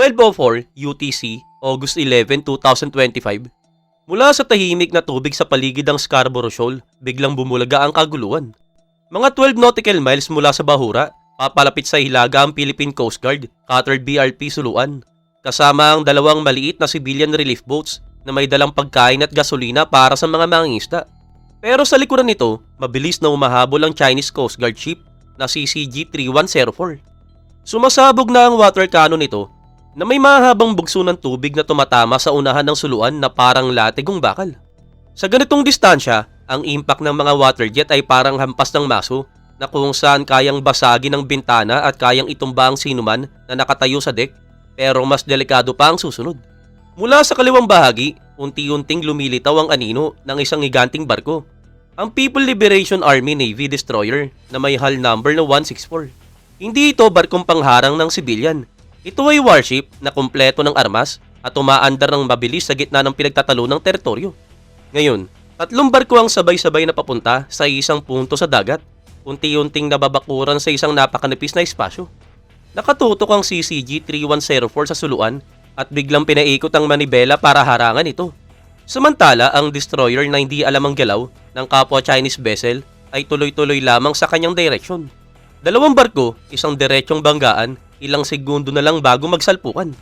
1204 UTC, August 11, 2025. Mula sa tahimik na tubig sa paligid ng Scarborough Shoal, biglang bumulaga ang kaguluhan. Mga 12 nautical miles mula sa Bahura, papalapit sa hilaga ang Philippine Coast Guard, Qatar BRP Suluan. Kasama ang dalawang maliit na civilian relief boats na may dalang pagkain at gasolina para sa mga mangingisda. Pero sa likuran nito, mabilis na umahabol ang Chinese Coast Guard ship na CCG-3104. Sumasabog na ang water cannon nito na may mahabang bugso ng tubig na tumatama sa unahan ng suluan na parang latigong bakal. Sa ganitong distansya, ang impact ng mga water jet ay parang hampas ng maso na kung saan kayang basagin ang bintana at kayang itumba ang sinuman na nakatayo sa deck pero mas delikado pa ang susunod. Mula sa kaliwang bahagi, unti-unting lumilitaw ang anino ng isang higanting barko. Ang People Liberation Army Navy Destroyer na may hull number na 164. Hindi ito barkong pangharang ng sibilyan. Ito ay warship na kumpleto ng armas at umaandar ng mabilis sa gitna ng pinagtatalo ng teritoryo. Ngayon, tatlong barko ang sabay-sabay na papunta sa isang punto sa dagat, unti-unting nababakuran sa isang napakanipis na espasyo. Nakatutok ang CCG-3104 sa suluan at biglang pinaikot ang manibela para harangan ito. Samantala, ang destroyer na hindi alam ang galaw ng kapwa Chinese vessel ay tuloy-tuloy lamang sa kanyang direksyon. Dalawang barko, isang diretsyong banggaan, ilang segundo na lang bago magsalpukan.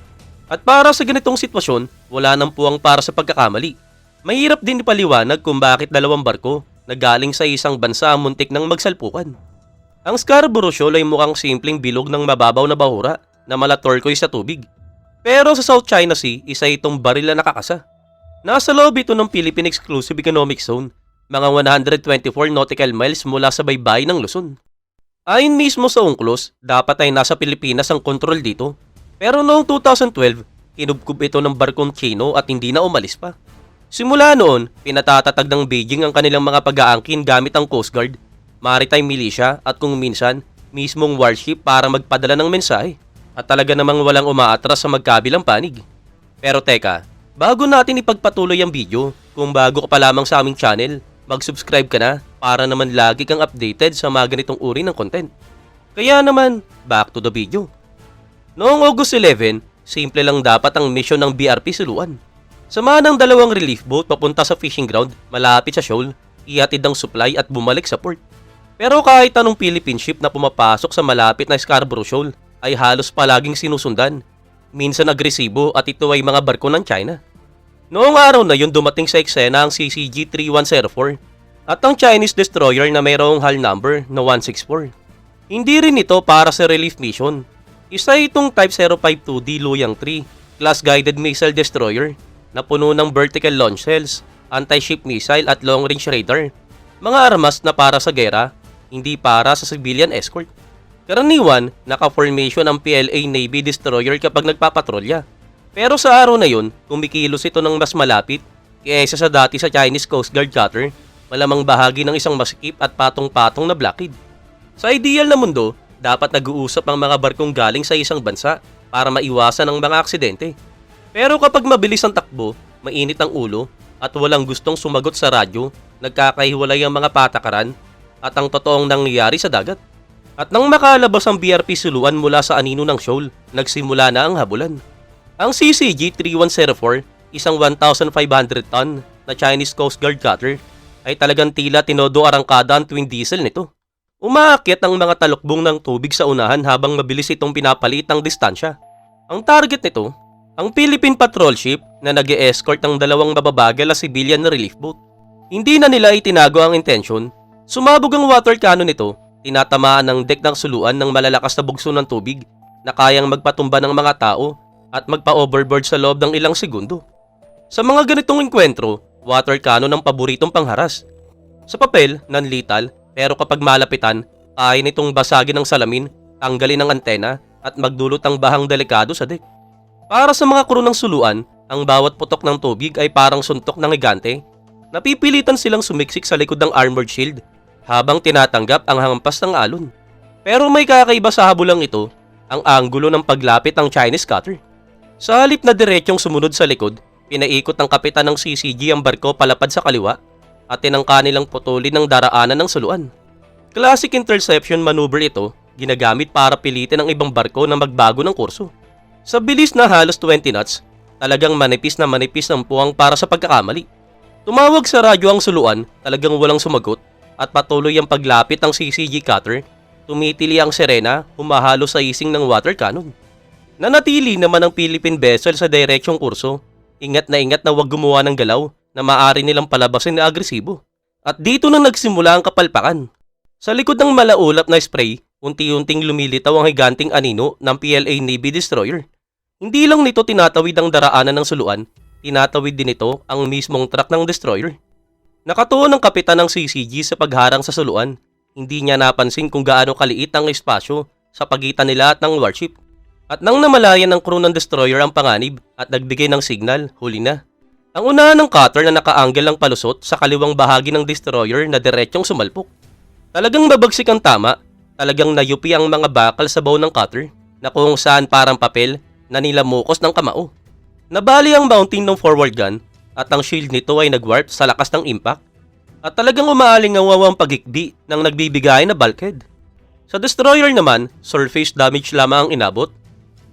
At para sa ganitong sitwasyon, wala nang puwang para sa pagkakamali. Mahirap din ipaliwanag kung bakit dalawang barko na galing sa isang bansa muntik ng magsalpukan. Ang Scarborough Shoal ay mukhang simpleng bilog ng mababaw na bahura na mala turquoise sa tubig. Pero sa South China Sea, isa itong baril na nakakasa. Nasa loob ito ng Philippine Exclusive Economic Zone, mga 124 nautical miles mula sa baybay ng Luzon. Ayon mismo sa UNCLOS, dapat ay nasa Pilipinas ang kontrol dito. Pero noong 2012, kinubkub ito ng barkong Chino at hindi na umalis pa. Simula noon, pinatatatag ng Beijing ang kanilang mga pag-aangkin gamit ang Coast Guard, maritime militia at kung minsan, mismong warship para magpadala ng mensahe. At talaga namang walang umaatras sa magkabilang panig. Pero teka, bago natin ipagpatuloy ang video, kung bago ka pa lamang sa aming channel, mag-subscribe ka na para naman lagi kang updated sa mga ganitong uri ng content. Kaya naman, back to the video. Noong August 11, simple lang dapat ang mission ng BRP Suluan. Samahan ng dalawang relief boat papunta sa fishing ground malapit sa shoal, ihatid ang supply at bumalik sa port. Pero kahit anong Philippine ship na pumapasok sa malapit na Scarborough Shoal ay halos palaging sinusundan. Minsan agresibo at ito ay mga barko ng China. Noong araw na yun dumating sa eksena ang CCG-3104 at ang Chinese destroyer na mayroong hull number na 164. Hindi rin ito para sa relief mission. Isa itong Type 052D Luyang 3 class guided missile destroyer na puno ng vertical launch cells, anti-ship missile at long-range radar. Mga armas na para sa gera, hindi para sa civilian escort. Karaniwan, naka-formation ang PLA Navy destroyer kapag nagpapatrolya. Pero sa araw na yun, kumikilos ito ng mas malapit kaysa sa dati sa Chinese Coast Guard cutter, malamang bahagi ng isang masikip at patong-patong na blockade. Sa ideal na mundo, dapat nag-uusap ang mga barkong galing sa isang bansa para maiwasan ang mga aksidente. Pero kapag mabilis ang takbo, mainit ang ulo, at walang gustong sumagot sa radyo, nagkakahiwalay ang mga patakaran at ang totoong nangyayari sa dagat. At nang makalabas ang BRP suluan mula sa anino ng shoal, nagsimula na ang habulan. Ang CCG-3104, isang 1,500 ton na Chinese Coast Guard cutter, ay talagang tila tinodo arangkada ang twin diesel nito. Umaakyat ang mga talukbong ng tubig sa unahan habang mabilis itong pinapalit ng distansya. Ang target nito, ang Philippine Patrol Ship na nag escort ng dalawang mababagal na civilian na relief boat. Hindi na nila itinago ang intensyon. Sumabog ang water cannon nito tinatamaan ng deck ng suluan ng malalakas na bugso ng tubig na kayang magpatumba ng mga tao at magpa-overboard sa loob ng ilang segundo. Sa mga ganitong enkwentro, water cannon ang paboritong pangharas. Sa papel, non-lethal, pero kapag malapitan, kaya nitong basagin ng salamin, tanggalin ang antena at magdulot ang bahang delikado sa deck. Para sa mga crew ng suluan, ang bawat putok ng tubig ay parang suntok ng higante. Napipilitan silang sumiksik sa likod ng armored shield habang tinatanggap ang hampas ng alon. Pero may kakaiba sa habulang ito, ang anggulo ng paglapit ng Chinese cutter. Sa halip na diretsyong sumunod sa likod, pinaikot ng kapitan ng CCG ang barko palapad sa kaliwa at tinangka nilang putulin ng daraanan ng suluan. Classic interception maneuver ito, ginagamit para pilitin ang ibang barko na magbago ng kurso. Sa bilis na halos 20 knots, talagang manipis na manipis ng puwang para sa pagkakamali. Tumawag sa radyo ang suluan, talagang walang sumagot, at patuloy ang paglapit ng CCG cutter. Tumitili ang sirena, humahalo sa ising ng water cannon. Nanatili naman ang Philippine vessel sa direksyong kurso. Ingat na ingat na wag gumawa ng galaw na maaari nilang palabasin na agresibo. At dito na nagsimula ang kapalpakan. Sa likod ng malaulap na spray, unti-unting lumilitaw ang higanting anino ng PLA Navy Destroyer. Hindi lang nito tinatawid ang daraanan ng suluan, tinatawid din ito ang mismong truck ng destroyer. Nakatuon ang kapitan ng CCG sa pagharang sa suluan. Hindi niya napansin kung gaano kaliit ang espasyo sa pagitan nila at ng warship. At nang namalayan ng crew ng destroyer ang panganib at nagbigay ng signal, huli na. Ang unahan ng cutter na nakaanggel ng palusot sa kaliwang bahagi ng destroyer na diretsyong sumalpok. Talagang babagsik ang tama, talagang nayupi ang mga bakal sa bow ng cutter na kung saan parang papel na nilamukos ng kamao. Nabali ang mounting ng forward gun at ang shield nito ay nagwarp sa lakas ng impact at talagang umaaling ang wawang pagikbi ng nagbibigay na bulkhead. Sa destroyer naman, surface damage lamang ang inabot.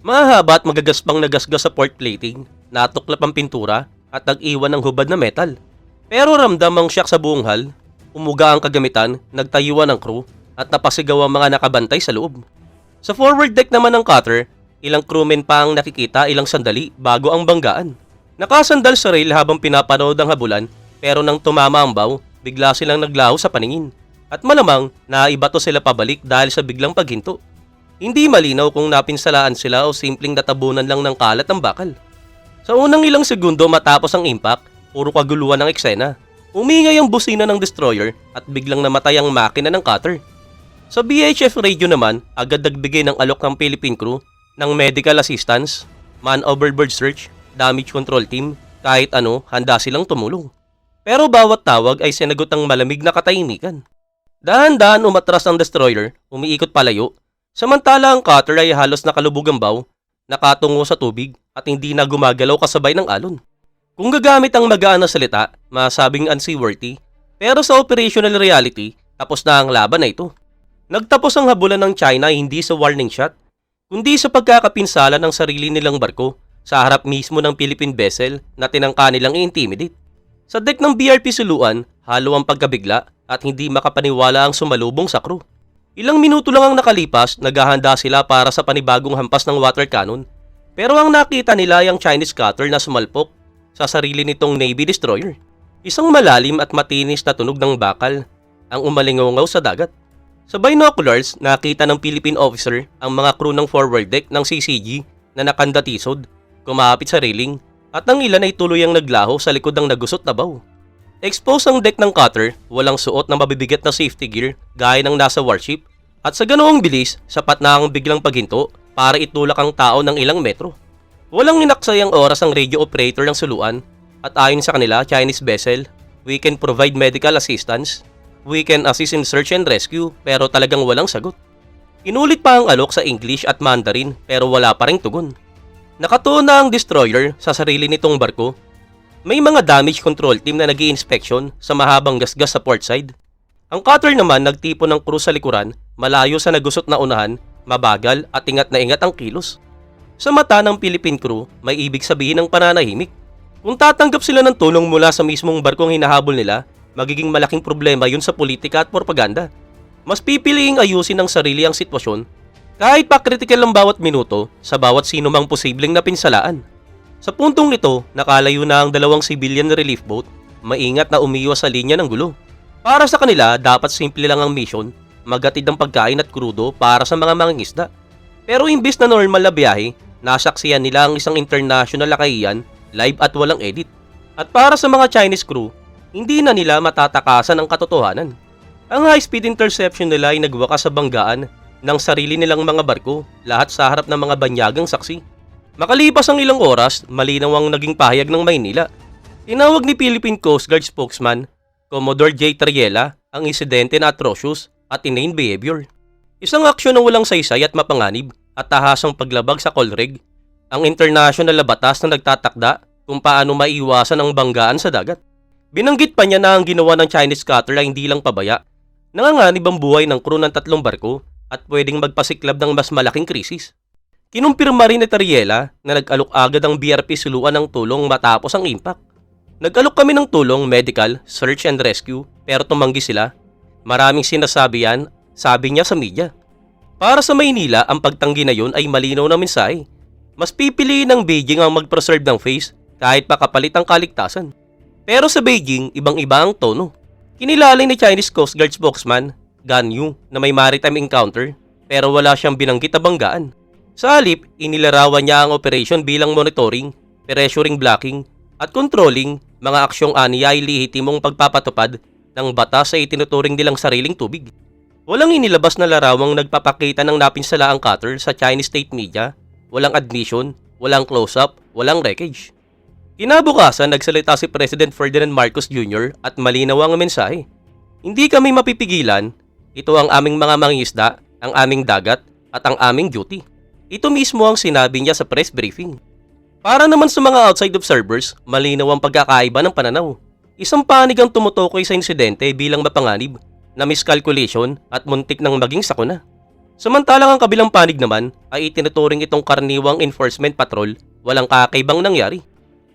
Mahaba at magagaspang nagasgas sa port plating, natuklap ang pintura at nag-iwan ng hubad na metal. Pero ramdam ang shock sa buong hal, umuga ang kagamitan, nagtayuan ang crew at napasigaw ang mga nakabantay sa loob. Sa forward deck naman ng cutter, ilang crewmen pa ang nakikita ilang sandali bago ang banggaan. Nakasandal sa rail habang pinapanood ang habulan pero nang tumama ang bow, bigla silang naglaho sa paningin. At malamang naibato sila pabalik dahil sa biglang paghinto. Hindi malinaw kung napinsalaan sila o simpleng natabunan lang ng kalat ng bakal. Sa unang ilang segundo matapos ang impact, puro kaguluhan ng eksena. Umingay ang busina ng destroyer at biglang namatay ang makina ng cutter. Sa BHF radio naman, agad nagbigay ng alok ng Philippine crew ng medical assistance, man overboard search, damage control team, kahit ano, handa silang tumulong. Pero bawat tawag ay sinagot ng malamig na katahimikan. Dahan-dahan umatras ang destroyer, umiikot palayo, samantala ang cutter ay halos nakalubog ang bow, nakatungo sa tubig at hindi na gumagalaw kasabay ng alon. Kung gagamit ang magaan na salita, masabing unseaworthy, pero sa operational reality, tapos na ang laban na ito. Nagtapos ang habulan ng China hindi sa warning shot, kundi sa pagkakapinsala ng sarili nilang barko sa harap mismo ng Philippine vessel na tinangka nilang i-intimidate. Sa deck ng BRP Suluan, halo ang pagkabigla at hindi makapaniwala ang sumalubong sa crew. Ilang minuto lang ang nakalipas, naghahanda sila para sa panibagong hampas ng water cannon. Pero ang nakita nila ay ang Chinese cutter na sumalpok sa sarili nitong Navy destroyer. Isang malalim at matinis na tunog ng bakal ang umalingaw sa dagat. Sa binoculars, nakita ng Philippine officer ang mga crew ng forward deck ng CCG na nakandatisod, kumapit sa railing, at ang ilan ay tuluyang naglaho sa likod ng nagusot na baw. Expose ang deck ng cutter, walang suot na mabibigat na safety gear gaya ng nasa warship, at sa ganoong bilis, sapat na ang biglang paghinto para itulak ang tao ng ilang metro. Walang ninaksay ang oras ang radio operator ng suluan, at ayon sa kanila, Chinese vessel, we can provide medical assistance, we can assist in search and rescue, pero talagang walang sagot. Inulit pa ang alok sa English at Mandarin pero wala pa ring tugon. Nakatuon na ang destroyer sa sarili nitong barko. May mga damage control team na nag inspection sa mahabang gasgas sa port side. Ang cutter naman nagtipon ng crew sa likuran, malayo sa nagusot na unahan, mabagal at ingat na ingat ang kilos. Sa mata ng Philippine crew, may ibig sabihin ng pananahimik. Kung tatanggap sila ng tulong mula sa mismong barkong hinahabol nila, magiging malaking problema yun sa politika at propaganda. Mas pipiliing ayusin ng sarili ang sitwasyon kahit pa critical ang bawat minuto sa bawat sino mang posibleng napinsalaan. Sa puntong ito, nakalayo na ang dalawang civilian relief boat, maingat na umiwas sa linya ng gulo. Para sa kanila, dapat simple lang ang mission, magatid ang pagkain at krudo para sa mga mangingisda. Pero imbis na normal na biyahe, nasaksiyan nila ang isang international lakayan, live at walang edit. At para sa mga Chinese crew, hindi na nila matatakasan ang katotohanan. Ang high-speed interception nila ay nagwakas sa banggaan ng sarili nilang mga barko, lahat sa harap ng mga banyagang saksi. Makalipas ang ilang oras, malinaw ang naging pahayag ng Maynila. Tinawag ni Philippine Coast Guard spokesman, Commodore J. Triela, ang insidente na atrocious at inane behavior. Isang aksyon na walang saysay at mapanganib at tahasang paglabag sa Colreg, ang international na batas na nagtatakda kung paano maiwasan ang banggaan sa dagat. Binanggit pa niya na ang ginawa ng Chinese cutter ay hindi lang pabaya. Nanganganib ang buhay ng crew ng tatlong barko at pwedeng magpasiklab ng mas malaking krisis. Kinumpirma rin ni Tariela na nag-alok agad ang BRP suluan ng tulong matapos ang impact. Nag-alok kami ng tulong medical, search and rescue pero tumanggi sila. Maraming sinasabi yan, sabi niya sa media. Para sa Maynila, ang pagtanggi na yun ay malinaw na mensahe. Mas pipiliin ng Beijing ang mag-preserve ng face kahit makapalit ang kaligtasan. Pero sa Beijing, ibang-iba ang tono. Kinilalay ni Chinese Coast Guard spokesman, Gan Yu, na may maritime encounter pero wala siyang binanggit na banggaan. Sa halip, inilarawan niya ang operation bilang monitoring, pressuring blocking, at controlling mga aksyong aniya ay lihitimong pagpapatupad ng batas sa itinuturing nilang sariling tubig. Walang inilabas na larawang nagpapakita ng napinsalaang cutter sa Chinese state media, walang admission, walang close-up, walang wreckage. Kinabukasan, nagsalita si President Ferdinand Marcos Jr. at malinaw ang mensahe. Hindi kami mapipigilan, ito ang aming mga mangingisda, ang aming dagat, at ang aming duty. Ito mismo ang sinabi niya sa press briefing. Para naman sa mga outside observers, malinaw ang pagkakaiba ng pananaw. Isang panig ang tumutukoy sa insidente bilang mapanganib na miscalculation at muntik ng maging sakuna. Samantalang ang kabilang panig naman ay itinuturing itong karaniwang enforcement patrol, walang kakaibang nangyari.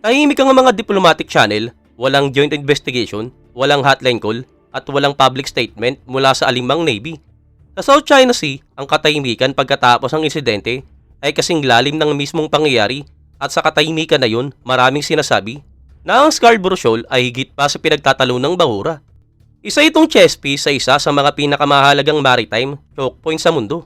Tahimik ang mga diplomatic channel, walang joint investigation, walang hotline call, at walang public statement mula sa alimang Navy. Sa South China Sea, ang katahimikan pagkatapos ng insidente ay kasing lalim ng mismong pangyayari at sa katahimikan na yun, maraming sinasabi na ang Scarborough Shoal ay higit pa sa pinagtatalo ng bahura. Isa itong chess piece sa isa sa mga pinakamahalagang maritime choke point sa mundo.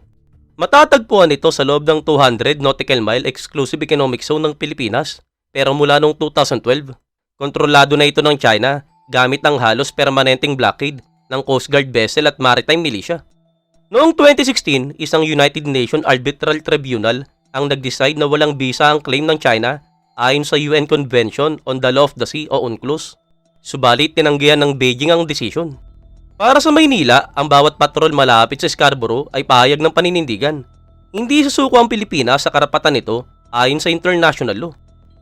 Matatagpuan ito sa loob ng 200 nautical mile exclusive economic zone ng Pilipinas. Pero mula noong 2012, kontrolado na ito ng China gamit ang halos permanenteng blockade ng Coast Guard vessel at maritime militia. Noong 2016, isang United Nations Arbitral Tribunal ang nag-decide na walang visa ang claim ng China ayon sa UN Convention on the Law of the Sea o UNCLOS. Subalit tinanggihan ng Beijing ang desisyon. Para sa Maynila, ang bawat patrol malapit sa Scarborough ay pahayag ng paninindigan. Hindi susuko ang Pilipinas sa karapatan nito ayon sa international law.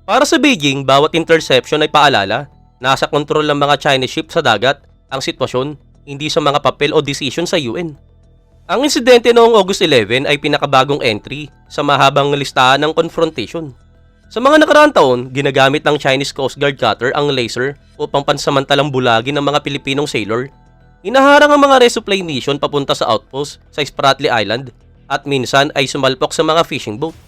Para sa Beijing, bawat interception ay paalala, nasa kontrol ng mga Chinese ship sa dagat ang sitwasyon, hindi sa mga papel o decision sa UN. Ang insidente noong August 11 ay pinakabagong entry sa mahabang listahan ng confrontation. Sa mga nakaraang taon, ginagamit ng Chinese Coast Guard cutter ang laser upang pansamantalang bulagin ng mga Pilipinong sailor. Inaharang ang mga resupply mission papunta sa outpost sa Spratly Island at minsan ay sumalpok sa mga fishing boat.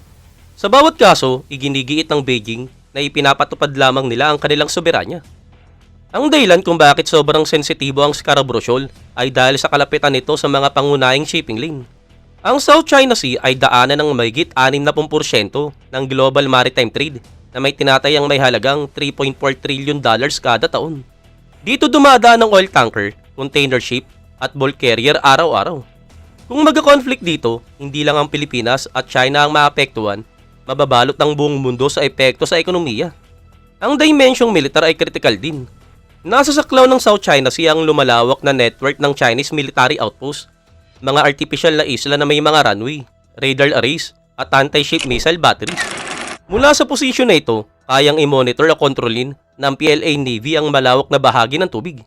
Sa bawat kaso, iginigiit ng Beijing na ipinapatupad lamang nila ang kanilang soberanya. Ang dahilan kung bakit sobrang sensitibo ang Scarborough Shoal ay dahil sa kalapitan nito sa mga pangunahing shipping lane. Ang South China Sea ay daanan ng mahigit 60% ng global maritime trade na may tinatayang may halagang 3.4 trillion dollars kada taon. Dito dumadaan ang oil tanker, container ship at bulk carrier araw-araw. Kung magka-conflict dito, hindi lang ang Pilipinas at China ang maapektuhan mababalot ang buong mundo sa epekto sa ekonomiya. Ang dimensyong militar ay critical din. Nasa saklaw ng South China Sea ang lumalawak na network ng Chinese military outpost, mga artificial na isla na may mga runway, radar arrays, at anti-ship missile batteries. Mula sa posisyon na ito, kayang i-monitor o kontrolin ng PLA Navy ang malawak na bahagi ng tubig.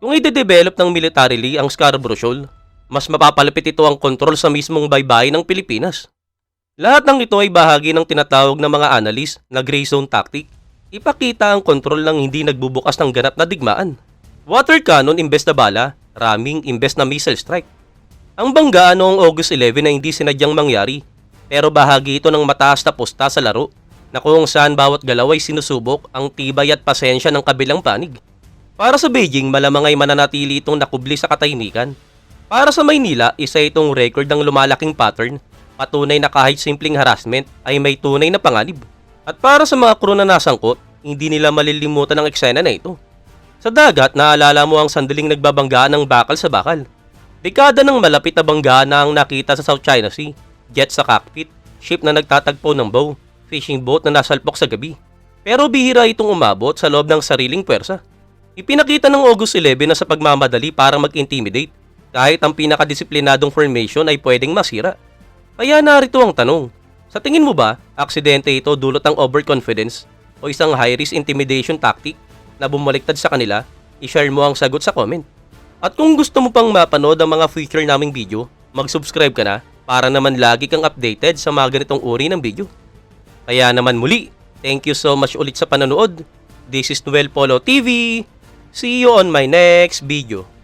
Kung ide-develop ng militarily ang Scarborough Shoal, mas mapapalapit ito ang kontrol sa mismong baybayin ng Pilipinas. Lahat ng ito ay bahagi ng tinatawag ng mga analyst na gray zone tactic. Ipakita ang kontrol ng hindi nagbubukas ng ganap na digmaan. Water cannon imbes na bala, raming imbes na missile strike. Ang banggaan noong August 11 na hindi sinadyang mangyari, pero bahagi ito ng mataas na posta sa laro na kung saan bawat galaw ay sinusubok ang tibay at pasensya ng kabilang panig. Para sa Beijing, malamang ay mananatili itong nakubli sa katahimikan. Para sa Maynila, isa itong record ng lumalaking pattern patunay na kahit simpleng harassment ay may tunay na panganib. At para sa mga crew na nasangkot, hindi nila malilimutan ang eksena na ito. Sa dagat, naalala mo ang sandaling nagbabanggaan ng bakal sa bakal. Dekada ng malapit na banggaan na ang nakita sa South China Sea, jet sa cockpit, ship na nagtatagpo ng bow, fishing boat na nasalpok sa gabi. Pero bihira itong umabot sa loob ng sariling puwersa. Ipinakita ng August 11 na sa pagmamadali para mag-intimidate, kahit ang pinakadisiplinadong formation ay pwedeng masira. Kaya narito ang tanong, sa tingin mo ba, aksidente ito dulot ng overconfidence o isang high-risk intimidation tactic na bumaliktad sa kanila? I-share mo ang sagot sa comment. At kung gusto mo pang mapanood ang mga future naming video, mag-subscribe ka na para naman lagi kang updated sa mga ganitong uri ng video. Kaya naman muli, thank you so much ulit sa panonood. This is Noel Polo TV. See you on my next video.